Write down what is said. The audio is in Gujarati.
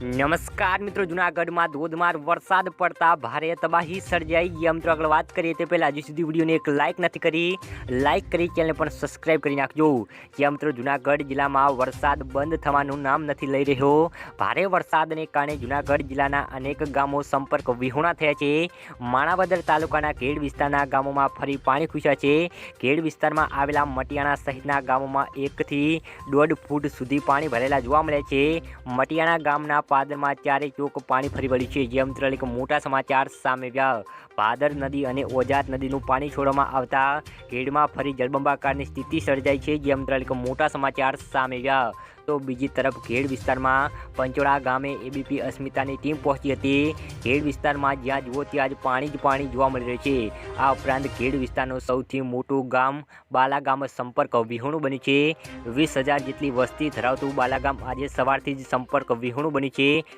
નમસ્કાર મિત્રો, જુનાગઢમાં ધોધમાર વરસાદ પડતા ભારે તબાહી સર્જાઈ ગયા મિત્રો આગળ વાત કરીએ તે પહેલાં હજી સુધી વિડીયોને એક લાઇક નથી કરી. લાઇક કરી ચેનલને પણ સબસ્ક્રાઈબ કરી નાખજો. જ્યાં મિત્રો જુનાગઢ જિલ્લામાં વરસાદ બંધ થવાનું નામ નથી લઈ રહ્યો. ભારે વરસાદને કારણે જુનાગઢ જિલ્લાના અનેક ગામો સંપર્ક વિહોણા થયા છે. માણાવદર તાલુકાના કેડ વિસ્તારના ગામોમાં ફરી પાણી ખૂસ્યા છે. કેડ વિસ્તારમાં આવેલા મટિયાણા સહિતના ગામોમાં એકથી દોઢ ફૂટ સુધી પાણી ભરેલા જોવા મળે છે. મટિયાણા ગામના પાદરમાં ચારે ચોક પાણી ફરી વળ્યું છે. જેમ ત્રણ એક મોટા સમાચાર સામે આવ્યા. ભાદર નદી અને ઓજાત નદીનું પાણી છોડવામાં આવતા ખેડમાં ફરી જળબંબાકારની સ્થિતિ સર્જાઈ છે. જેમ ત્રણ એક મોટા સમાચાર સામે આવ્યા. તો બીજી તરફ ખેડ વિસ્તારમાં પંચોળા ગામે એબીપી અસ્મિતાની ટીમ પહોંચી હતી. ખેડ વિસ્તારમાં જ્યાં જુઓ ત્યાં જ પાણી જ પાણી જોવા મળી રહ્યું છે. આ ઉપરાંત ખેડ વિસ્તારનું સૌથી મોટું ગામ બાલાગામ સંપર્ક વિહોણું બન્યું છે. વીસ જેટલી વસ્તી ધરાવતું બાલાગામ આજે સવારથી જ સંપર્ક વિહોણું બન્યું છે.